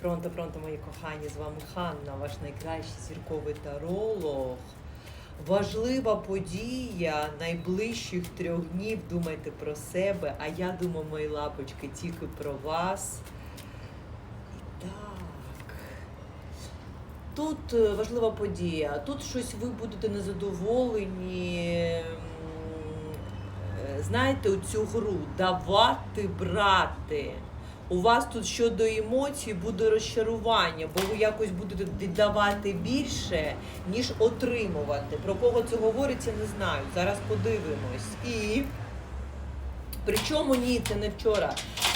Пронто, пронто, мої кохані, з вами Ханна, ваш найкращий зірковий таролог. Важлива подія найближчих трьох днів. Думайте про себе, а я думаю, мої лапочки, тільки про вас. І так. Тут е, важлива подія. Тут щось ви будете незадоволені. е, Знаєте, оцю гру давати, брати. У вас тут щодо емоцій буде розчарування, бо ви якось будете віддавати більше, ніж отримувати. Про кого це говориться, не знаю. Зараз подивимось. І причому ні, це не вчора.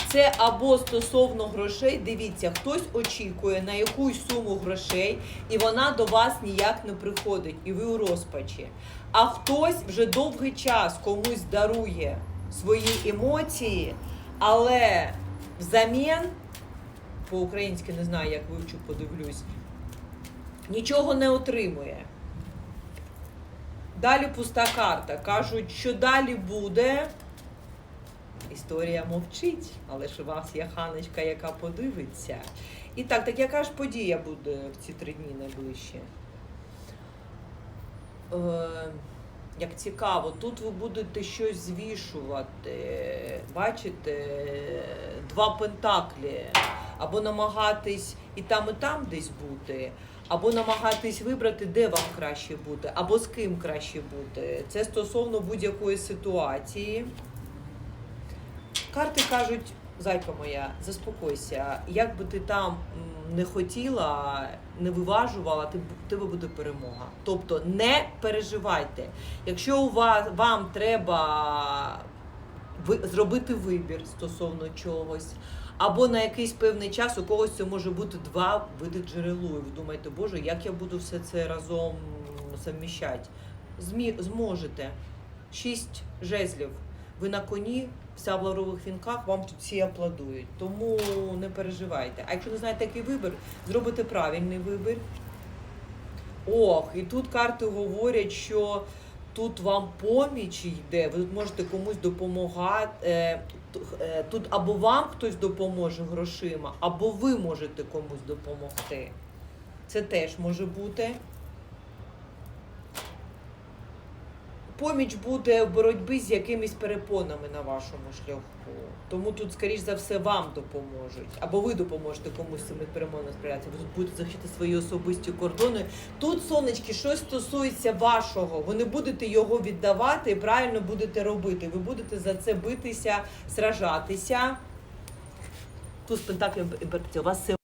Це або стосовно грошей, дивіться, хтось очікує на якусь суму грошей, і вона до вас ніяк не приходить, і ви у розпачі. А хтось вже довгий час комусь дарує свої емоції, але взамін, по-українськи не знаю, як вивчу, подивлюсь, нічого не отримує. Далі пуста карта. Кажуть, що далі буде. Історія мовчить, але ж у вас є ханочка, яка подивиться. І так, так яка ж подія буде в ці три дні найближчі? Е, як цікаво, тут ви будете щось звішувати. Бачите, два пентаклі. Або намагатись і там, і там десь бути, або намагатись вибрати, де вам краще бути, або з ким краще бути. Це стосовно будь-якої ситуації. Карти кажуть, зайка моя, заспокойся. Як би ти там не хотіла, не виважувала, ти, тебе буде перемога. Тобто не переживайте. Якщо у вас вам треба зробити вибір стосовно чогось, або на якийсь певний час у когось це може бути два види джерелу. І ви думаєте, Боже, як я буду все це разом совміщати? Змі, зможете. Шість жезлів. Ви на коні, вся в лаврових вінках, вам тут всі аплодують. Тому не переживайте. А якщо не знаєте, який вибір, зробите правильний вибір. Ох, і тут карти говорять, що тут вам поміч йде, ви тут можете комусь допомагати. Е, е, Тут або вам хтось допоможе грошима, або ви можете комусь допомогти. Це теж може бути. Поміч буде в боротьбі з якимись перепонами на вашому шляху. Тому тут, скоріш за все, вам допоможуть. Або ви допоможете комусь з цими перемонами справлятися. Ви тут будете захищати свої особисті кордони. Тут, сонечки, щось стосується вашого. Ви не будете його віддавати і правильно будете робити. Ви будете за це битися, сражатися. Тут з пентаклем імперація. У вас